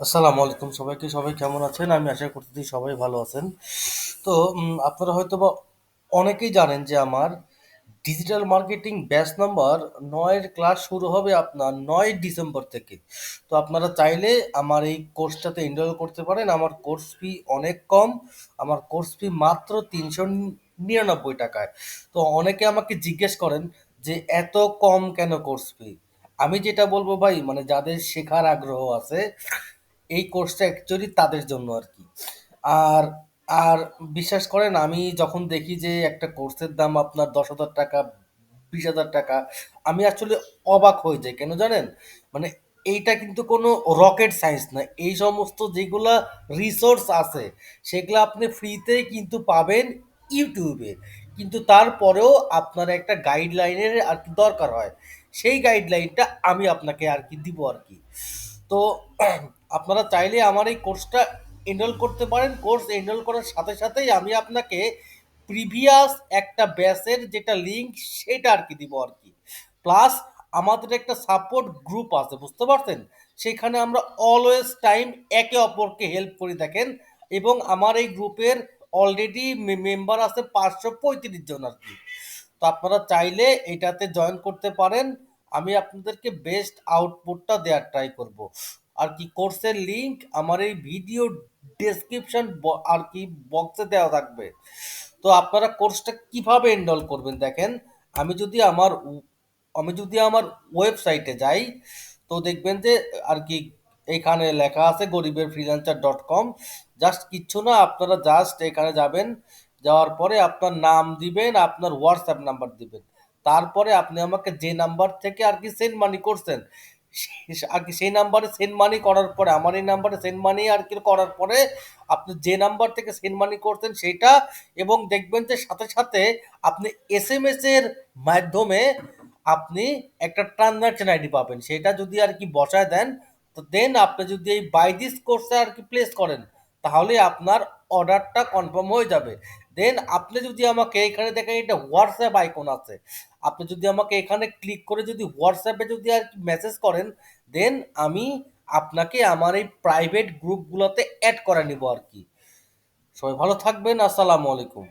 আসসালামু আলাইকুম সবাইকে, সবাই কেমন আছেন? আমি আশা করতেছি সবাই ভালো আছেন। তো আপনারা হয়তো বা অনেকেই জানেন যে আমার ডিজিটাল মার্কেটিং ব্যাচ নাম্বার নয়ের ক্লাস শুরু হবে আপনার নয় ডিসেম্বর থেকে। তো আপনারা চাইলে আমার এই কোর্সটাতে এনরোল করতে পারেন। আমার কোর্স ফি অনেক কম, আমার কোর্স ফি মাত্র তিনশো নিরানব্বই টাকায়। তো অনেকে আমাকে জিজ্ঞেস করেন যে, এত কম কেন কোর্স ফি আমি যেটা বলব ভাই মানে যাদের শেখার আগ্রহ আছে এই কোর্সটা অ্যাকচুয়ালি তাদের জন্য আর কি। আর আর বিশ্বাস করেন, আমি যখন দেখি যে একটা কোর্সের দাম আপনার দশ হাজার টাকা, বিশ হাজার টাকা, আমি আসলে অবাক হয়ে যাই। কেন জানেন? মানে এইটা কিন্তু কোনো রকেট সায়েন্স না। এই সমস্ত যেগুলা রিসোর্স আছে, সেগুলো আপনি ফ্রিতেই কিন্তু পাবেন ইউটিউবে। কিন্তু তারপরেও আপনার একটা গাইডলাইনের আর কি দরকার হয়। সেই গাইডলাইনটা আমি আপনাকে আর কি দিব আর কি। তো আপনারা চাইলে আমার এই কোর্সটা এনরোল করতে পারেন। কোর্স এনরোল করার সাথে সাথেই আমি আপনাকে প্রিভিয়াস একটা ব্যাচের যেটা লিঙ্ক সেটা আর কি দিব আর কি। প্লাস আমাদের একটা সাপোর্ট গ্রুপ আছে, বুঝতে পারছেন? সেখানে আমরা অলওয়েজ টাইম একে অপরকে হেল্প করে দেখেন। এবং আমার এই গ্রুপের অলরেডি মেম্বার আছে পাঁচশো পঁয়ত্রিশ জন আর কি। তো আপনারা চাইলে এটাতে জয়েন করতে পারেন। আমি আপনাদেরকে বেস্ট আউটপুটটা দেওয়ার ট্রাই করব। আর কি কোর্সের লিংক আমার এই ভিডিও ডেসক্রিপশন আর কি বক্সে দেওয়া থাকবে। তো আপনারা কোর্সটা কীভাবে এনরোল করবেন দেখেন, আমি যদি আমার আমি যদি আমার ওয়েবসাইটে যাই, তো দেখবেন যে আর কি এখানে লেখা আছে গরিবের ফ্রিল্যান্সার ডট কম জাস্ট কিচ্ছু না, আপনারা জাস্ট এখানে যাবেন, যাওয়ার পরে আপনার নাম দিবেন, আপনার হোয়াটসঅ্যাপ নাম্বার দিবেন। তারপরে আপনি আমাকে যে নাম্বার থেকে আর কি সেন্ড মানি করছেন আর কি সেই নাম্বারে সেন্ড মানি করার পরে, আমার এই নাম্বারে সেন্ড মানি আর কি করার পরে আপনি যে নাম্বার থেকে সেন্ড মানি করছেন সেটা এবং দেখবেন যে সাথে সাথে আপনি এস এম এস এর মাধ্যমে আপনি একটা ট্রানজাকশন আইডি পাবেন। সেটা যদি আর কি বসায় দেন, তো দেন আপনি যদি এই বাই দিস কোর্সে আর কি প্লেস করেন, তাহলে আপনার অর্ডারটা কনফার্ম হয়ে যাবে। দেন আপনি যদি আমাকে এখানে দেখেন, এটা হোয়াটসঅ্যাপ আইকন আছে। আপনি যদি আমাকে এখানে ক্লিক করে যদি হোয়াটসঅ্যাপে যদি আর মেসেজ করেন দেন আমি আপনাকে আমার এই প্রাইভেট গ্রুপগুলোতে অ্যাড করে নিব আর কি। সবাই ভালো থাকবেন, আসসালামু আলাইকুম।